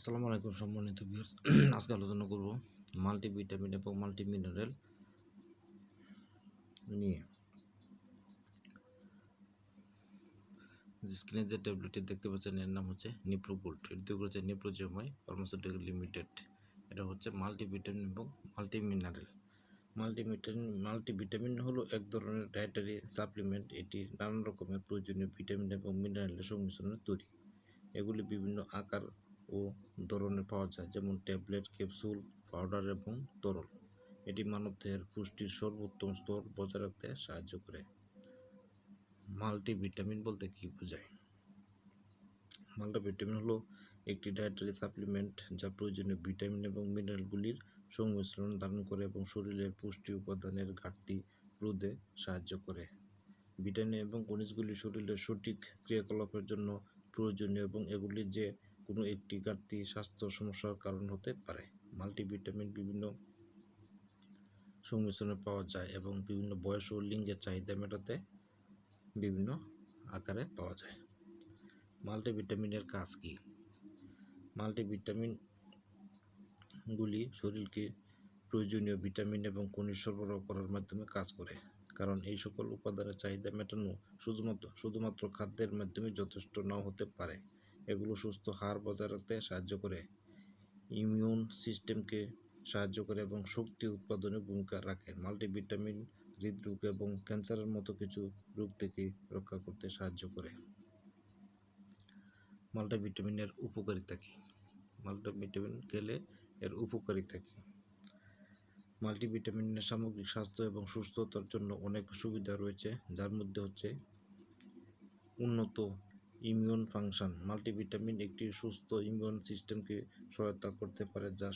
আসসালামু আলাইকুম সম্মানিত ভিউয়ার্স আজকে আলোচনা করব মাল্টিভিটামিন এবং মাল্টিমিনারেল নিয়ে। স্ক্রিনে যে ট্যাবলেটটি দেখতে পাচ্ছেন, এর নাম হচ্ছে নিপ্রোগোল্ড এটি করেছে নিপ্রোজেমাই ফার্মাসিউটিক্যাল লিমিটেড এটা হচ্ছে মাল্টিভিটামিন এবং মাল্টি মিনারেল মাল্টিভিটামিন মাল্টিভিটামিন হলো এক ধরনের ডায়েটারি সাপ্লিমেন্ট এটি নানান রকমের প্রয়োজনীয় ভিটামিন এবং মিনারেলের সংমিশ্রণে তৈরি। এগুলি বিভিন্ন আকার ও ধরনের পাওয়া যায়, যেমন ট্যাবলেট, ক্যাপসুল, পাউডার এবং তরল। এটি মানবদেহের পুষ্টির সর্বোত্তম স্তর বজায় রাখতে সাহায্য করে। মাল্টিভিটামিন বলতে কি বোঝায়? মাল্টিভিটামিন হলো একটি ডায়েটারি সাপ্লিমেন্ট যা প্রয়োজনীয় ভিটামিন এবং মিনারেলগুলির সংমিশ্রণ ধারণ করে এবং শরীরের পুষ্টি উপাদানের ঘাটতি রোধে সাহায্য করে। ভিটামিন এবং খনিজগুলি শরীরের সঠিক ক্রিয়াকলাপের জন্য প্রয়োজনীয় এবং এগুলি যে কোনো একটি ঘাটতি স্বাস্থ্য সমস্যার কারণ হতে পারে। মাল্টিভিটামিন বিভিন্ন সংমিশ্রণে পাওয়া যায় এবং বিভিন্ন বয়স ও লিঙ্গের চাহিদা মেটাতে বিভিন্ন আকারে পাওয়া যায়। মাল্টিভিটামিনের কাজ কী? মাল্টিভিটামিনগুলি শরীরকে প্রয়োজনীয় ভিটামিন এবং খনিজ সরবরাহ করার মাধ্যমে কাজ করে, কারণ এই সকল উপাদানের চাহিদা মেটানো শুধুমাত্র শুধুমাত্র খাদ্যের মাধ্যমে যথেষ্ট নাও হতে পারে। এগুলো সুস্থ হাড় বজায় রাখতে সাহায্য করে। ইমিউন সিস্টেমকে সাহায্য করে এবং শক্তি উৎপাদনে ভূমিকা রাখে। মাল্টিভিটামিন, হৃদরোগ এবং ক্যান্সারের মতো কিছু রোগ থেকে রক্ষা করতে সাহায্য করে। মাল্টিভিটামিনের উপকারিতা কী? মাল্টিভিটামিন খেলে এর উপকারিতা কী? মাল্টিভিটামিনের সামগ্রিক স্বাস্থ্য এবং সুস্থতার জন্য অনেক সুবিধা রয়েছে, যার মধ্যে হচ্ছে উন্নত ইমিউন ফাংশন, মাল্টিভিটামিন একটি সুস্থ ইমিউন সিস্টেমকে সহায়তা করতে পারে যা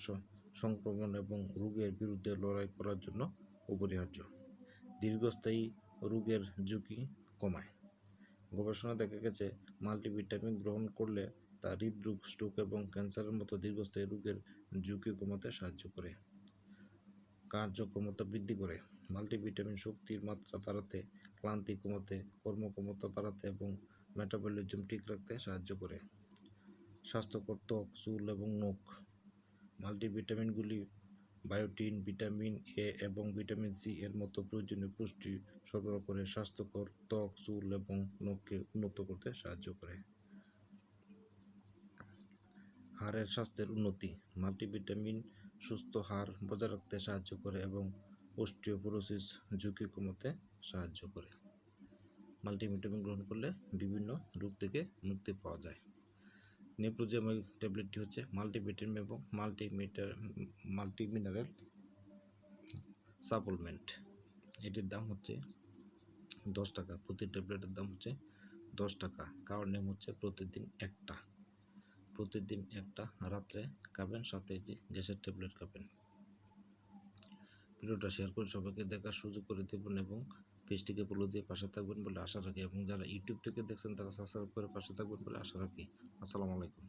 সংক্রমণ এবং রোগের বিরুদ্ধে লড়াই করার জন্য অপরিহার্য। দীর্ঘস্থায়ী রোগের ঝুঁকি কমায়। গবেষণা দেখা গেছে, মাল্টিভিটামিন গ্রহণ করলে তা হৃদরোগ, স্ট্রোক এবং ক্যান্সারের মতো দীর্ঘস্থায়ী রোগের ঝুঁকি কমাতে সাহায্য করে। কার্যক্ষমতা বৃদ্ধি করে। মাল্টিভিটামিন শক্তির মাত্রা বাড়াতে, ক্লান্তি কমাতে, কর্মক্ষমতা বাড়াতে এবং মেটাবলিজম ঠিক রাখতে সাহায্য করে। স্বাস্থ্যকর ত্বক, চুল এবং নখ। মাল্টিভিটামিনগুলি বায়োটিন, ভিটামিন এ এবং ভিটামিন সি এর মতো প্রয়োজনীয় পুষ্টি সরবরাহ করে স্বাস্থ্যকর ত্বক, চুল এবং নখকে উন্নত করতে সাহায্য করে। হাড়ের স্বাস্থ্যের উন্নতি। মাল্টিভিটামিন সুস্থ হাড় বজায় রাখতে সাহায্য করে এবং অস্টিওপোরোসিস ঝুঁকি কমাতে সাহায্য করে। মাল্টিভিটামিন গ্রহণ করলে বিভিন্ন রোগ থেকে মুক্তি পাওয়া যায়। নেপ্রোজেমাই ট্যাবলেটটি হচ্ছে মাল্টিভিটামিন এবং মাল্টিমিটার মাল্টি মিনারেল সাপ্লিমেন্ট। এটির দাম হচ্ছে দশ টাকা। প্রতি ট্যাবলেটের দাম হচ্ছে দশ টাকা। কারণ নেম হচ্ছে প্রতিদিন একটা। প্রতিদিন একটা। রাত্রে খাবেন, সাথে এটি গ্যাসের ট্যাবলেট খাবেন। ভিডিওটা শেয়ার করে সবাইকে দেখার সুযোগ করে দেবেন এবং পেজটিকে ফলো দিয়ে পাশে থাকবেন বলে আশা রাখি। এবং যারা ইউটিউব থেকে দেখছেন, তারা সাবস্ক্রাইব করে পাশে থাকবেন বলে আশা রাখি। আসসালামু আলাইকুম।